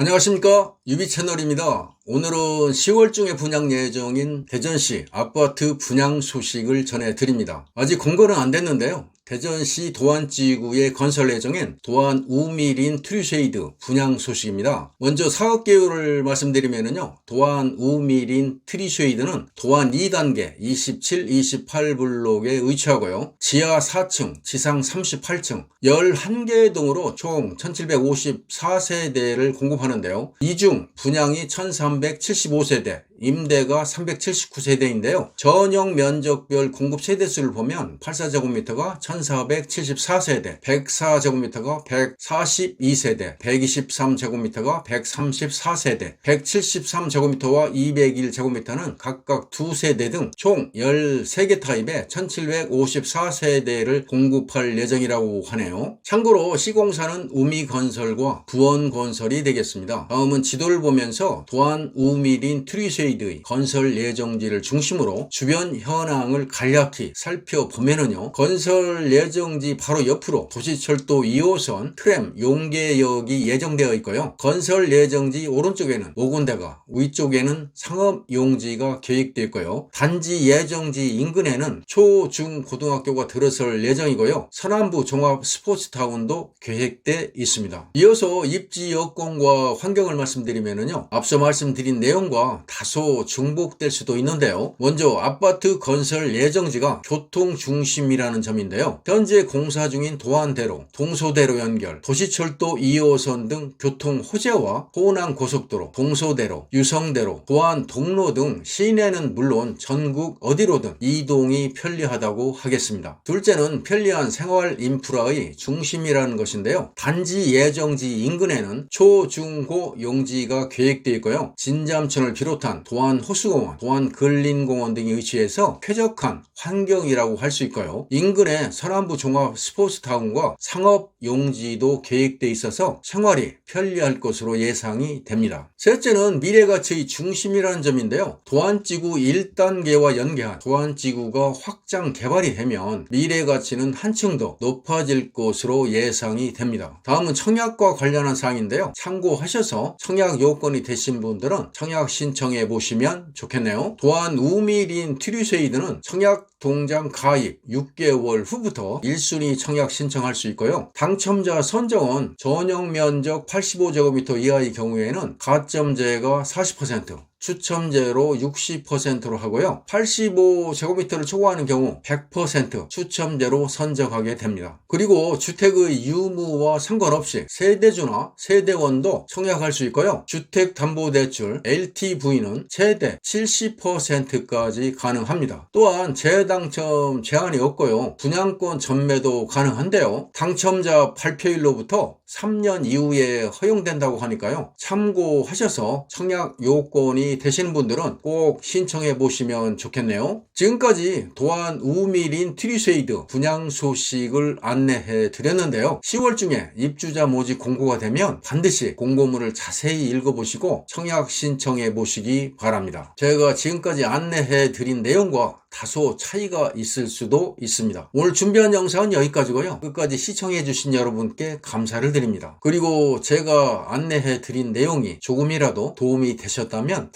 안녕하십니까 유비 채널입니다. 오늘은 10월 중에 분양 예정인 대전시 아파트 분양 소식을 전해드립니다. 아직 공고는 안 됐는데요. 대전시 도안지구에 건설 예정인 도안 우미린 트리쉐이드 분양 소식입니다. 먼저 사업 계획을 말씀드리면요. 도안 우미린 트리쉐이드는 도안 2단계 27, 28블록에 위치하고요. 지하 4층, 지상 38층, 11개 동으로 총 1754세대를 공급하는데요. 이중 분양이 1375세대, 임대가 379세대인데요. 전용 면적별 공급 세대수를 보면 84제곱미터가 1474세대, 104제곱미터가 142세대, 123제곱미터가 134세대, 173제곱미터와 201제곱미터는 각각 2세대 등 총 13개 타입의 1754세대를 공급할 예정이라고 하네요. 참고로 시공사는 우미건설과 부원건설이 되겠습니다. 다음은 지도를 보면서 도안 우미린 트리쉐이 트레이드의 건설 예정지를 중심으로 주변 현황을 간략히 살펴보면은요. 건설 예정지 바로 옆으로 도시철도 2호선 트램 용계역이 예정되어 있고요. 건설 예정지 오른쪽에는 5군데가 위쪽에는 상업 용지가 계획되어 있고요. 단지 예정지 인근에는 초, 중, 고등학교가 들어설 예정이고요. 서남부 종합 스포츠타운도 계획돼 있습니다. 이어서 입지 여건과 환경을 말씀드리면은요. 앞서 말씀드린 내용과 다소 다소 중복될 수도 있는데요. 먼저 아파트 건설 예정지가 교통 중심이라는 점인데요. 현재 공사 중인 도안대로, 동소대로 연결, 도시철도 2호선 등 교통 호재와 호남 고속도로, 동소대로, 유성대로, 도안 동로 등 시내는 물론 전국 어디로든 이동이 편리하다고 하겠습니다. 둘째는 편리한 생활 인프라의 중심이라는 것인데요. 단지 예정지 인근에는 초, 중, 고 용지가 계획되어 있고요. 진잠천을 비롯한 도안 호수공원, 도안 근린공원 등이 위치해서 쾌적한 환경이라고 할 수 있고요. 인근에 서남부 종합 스포츠타운과 상업 용지도 계획돼 있어서 생활이 편리할 것으로 예상이 됩니다. 셋째는 미래가치의 중심이라는 점인데요. 도안지구 1단계와 연계한 도안지구가 확장 개발이 되면 미래가치는 한층 더 높아질 것으로 예상이 됩니다. 다음은 청약과 관련한 사항인데요. 참고하셔서 청약 요건이 되신 분들은 청약 신청해 보시면 좋겠네요. 또한 우미린 트리쉐이드는 청약 동장 가입 6개월 후부터 1순위 청약 신청할 수 있고요. 당첨자 선정은 전용 면적 85제곱미터 이하의 경우에는 가점제가 40%, 추첨제로 60%로 하고요. 85제곱미터를 초과하는 경우 100% 추첨제로 선정하게 됩니다. 그리고 주택의 유무와 상관없이 세대주나 세대원도 청약할 수 있고요. 주택담보대출 LTV는 최대 70%까지 가능합니다. 또한 재당첨 제한이 없고요. 분양권 전매도 가능한데요. 당첨자 발표일로부터 3년 이후에 허용된다고 하니까요. 참고하셔서 청약 요건 이 되시는 분들은 꼭 신청해 보시면 좋겠네요. 지금까지 도안 우미린 트리쉐이드 분양 소식을 안내해 드렸는데요. 10월 중에 입주자 모집 공고가 되면 반드시 공고문을 자세히 읽어보시고 청약 신청해 보시기 바랍니다. 제가 지금까지 안내해 드린 내용과 다소 차이가 있을 수도 있습니다. 오늘 준비한 영상은 여기까지고요. 끝까지 시청해 주신 여러분께 감사를 드립니다. 그리고 제가 안내해 드린 내용이 조금이라도 도움이 되셨다면